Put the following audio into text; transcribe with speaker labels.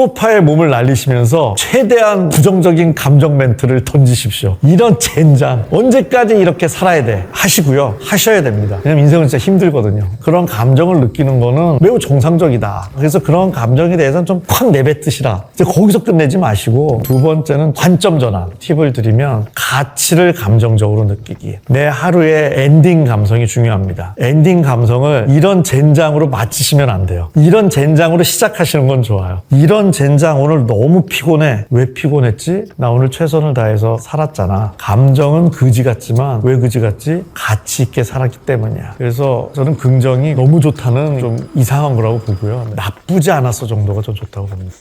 Speaker 1: 소파에 몸을 날리시면서 최대한 부정적인 감정 멘트를 던지십시오. 이런 젠장. 언제까지 이렇게 살아야 돼? 하시고요. 하셔야 됩니다. 왜냐면 인생은 진짜 힘들거든요. 그런 감정을 느끼는 거는 매우 정상적이다. 그래서 그런 감정에 대해서는 좀 확 내뱉으시라. 이제 거기서 끝내지 마시고 두 번째는 관점 전환 팁을 드리면 가치를 감정적으로 느끼기. 내 하루의 엔딩 감성이 중요합니다. 엔딩 감성을 이런 젠장으로 마치시면 안 돼요. 이런 젠장으로 시작하시는 건 좋아요. 이런 젠장 오늘 너무 피곤해. 왜 피곤했지? 나 오늘 최선을 다해서 살았잖아. 감정은 그지 같지만 왜 그지 같지? 가치 있게 살았기 때문이야. 그래서 저는 긍정이 너무 좋다는 좀 이상한 거라고 보고요. 나쁘지 않았어 정도가 좀 좋다고 봅니다.